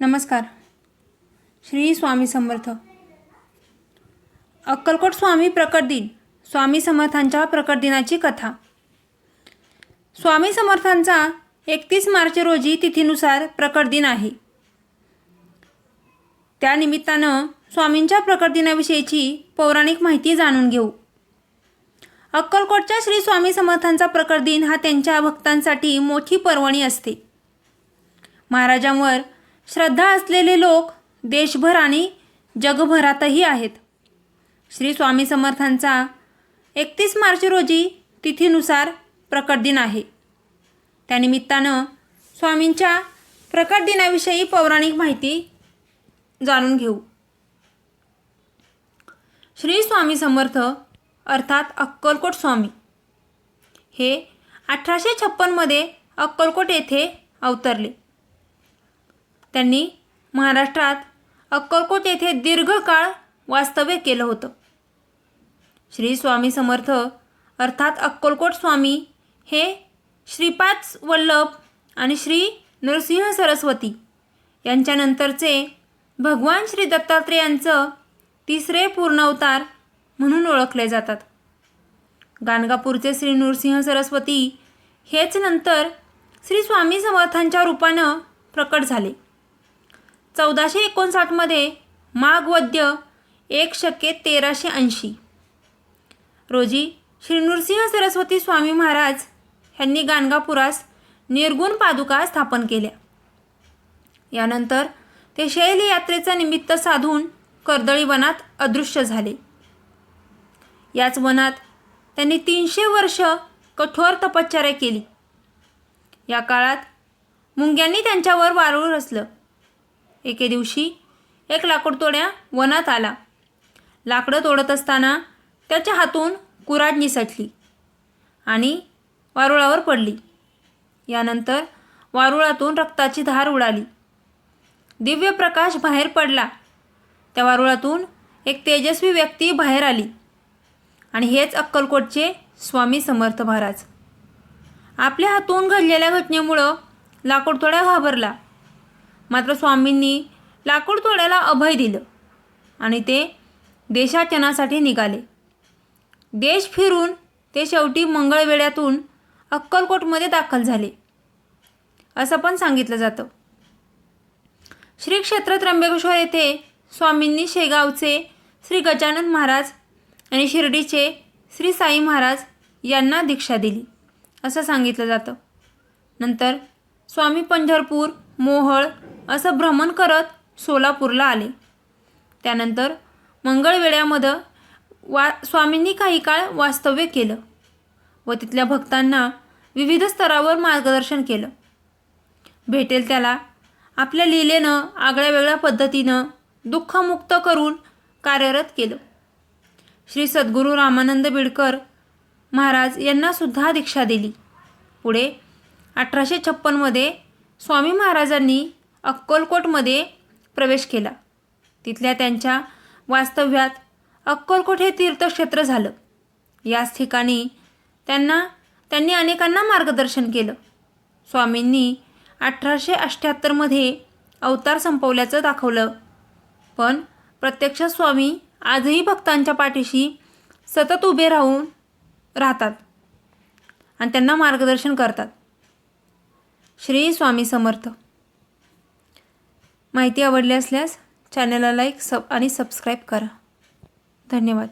नमस्कार. श्री स्वामी समर्थ. अक्कलकोट स्वामी प्रकट दिन स्वामी समर्थांच्या प्रकट दिनाची कथा. स्वामी समर्थांचा एकतीस मार्च रोजी तिथीनुसार प्रकट दिन आहे. त्यानिमित्तानं स्वामींच्या प्रकट दिनाविषयीची पौराणिक माहिती जाणून घेऊ. अक्कलकोटच्या श्री स्वामी समर्थांचा प्रकट दिन हा त्यांच्या भक्तांसाठी मोठी पर्वणी असते. महाराजांवर श्रद्धा असलेले लोक देशभर आणि जगभरातही आहेत. श्री स्वामी समर्थांचा एकतीस मार्च रोजी तिथीनुसार प्रकट दिन आहे. त्यानिमित्तानं स्वामींच्या प्रकट दिनाविषयी पौराणिक माहिती जाणून घेऊ. श्री स्वामी समर्थ अर्थात अक्कलकोट स्वामी. हे अठराशे छप्पनमध्ये अक्कलकोट येथे अवतरले. त्यांनी महाराष्ट्रात अक्कलकोट येथे दीर्घकाळ वास्तव्य केलं होतं. श्री स्वामी समर्थ अर्थात अक्कलकोट स्वामी हे श्रीपाद वल्लभ आणि श्री नरसिंह सरस्वती यांच्यानंतरचे भगवान श्री दत्तात्रेयांचं तिसरे पूर्णावतार म्हणून ओळखले जातात. गाणगापूरचे श्री नृसिंह सरस्वती हेच नंतर श्री स्वामी समर्थांच्या रूपानं प्रकट झाले. चौदाशे एकोणसाठमध्ये माघवद्य एक शके तेराशे ऐंशी. रोजी श्री नृसिंह सरस्वती स्वामी महाराज यांनी गाणगापुरास निर्गुण पादुका स्थापन केल्या. यानंतर ते शैल यात्रेचा निमित्त साधून कर्दळी वनात अदृश्य झाले. याच वनात त्यांनी तीनशे वर्ष कठोर तपश्चर्या केली. या काळात मुंग्यांनी त्यांच्यावर वारूळ रचलं. एके दिवशी एक लाकूड तोड्या वनात आला. लाकडं तोडत असताना त्याच्या हातून कुराड निसटली आणि वारुळावर पडली. यानंतर वारुळातून रक्ताची धार उडाली. दिव्य प्रकाश बाहेर पडला. त्या वारुळातून एक तेजस्वी व्यक्ती बाहेर आली आणि हेच अक्कलकोटचे स्वामी समर्थ महाराज. आपल्या हातून घडलेल्या घटनेमुळं लाकूड थोडा घाबरला. मात्र स्वामींनी लाकूड तोड्याला अभय दिलं आणि ते देशाचनासाठी निघाले. देश फिरून ते शेवटी मंगळवेड्यातून अक्कलकोटमध्ये दाखल झाले. असं पण सांगितलं जातं. श्री क्षेत्र त्र्यंबकेश्वर येथे स्वामींनी शेगावचे श्री गजानन महाराज आणि शिर्डीचे श्री साई महाराज यांना दीक्षा दिली असं सांगितलं जातं. नंतर स्वामी पंढरपूर मोहळ असं भ्रमण करत सोलापूरला आले. त्यानंतर मंगळवेड्यामध्ये वा स्वामींनी काही काळ वास्तव्य केलं व तिथल्या भक्तांना विविध स्तरावर मार्गदर्शन केलं. भेटेल त्याला आपल्या लीलेनं आगळ्या वेगळ्या पद्धतीनं दुःखमुक्त करून कार्यरत केलं. श्री सद्गुरू रामानंद बिडकर महाराज यांनासुद्धा दीक्षा दिली. पुढे अठराशे छप्पनमध्ये स्वामी महाराजांनी अक्कलकोटमध्ये प्रवेश केला. तिथल्या त्यांच्या वास्तव्यात अक्कलकोट हे तीर्थक्षेत्र झालं. याच ठिकाणी त्यांना त्यांनी अनेकांना मार्गदर्शन केलं. स्वामींनी अठराशे अठ्ठ्याहत्तरमध्ये अवतार संपवल्याचं दाखवलं. पण प्रत्यक्ष स्वामी आजही भक्तांच्या पाठीशी सतत उभे राहून राहतात आणि त्यांना मार्गदर्शन करतात. श्री स्वामी समर्थ. माहिती आवडली असल्यास चॅनलला लाईक सब आणि सबस्क्राईब करा. धन्यवाद.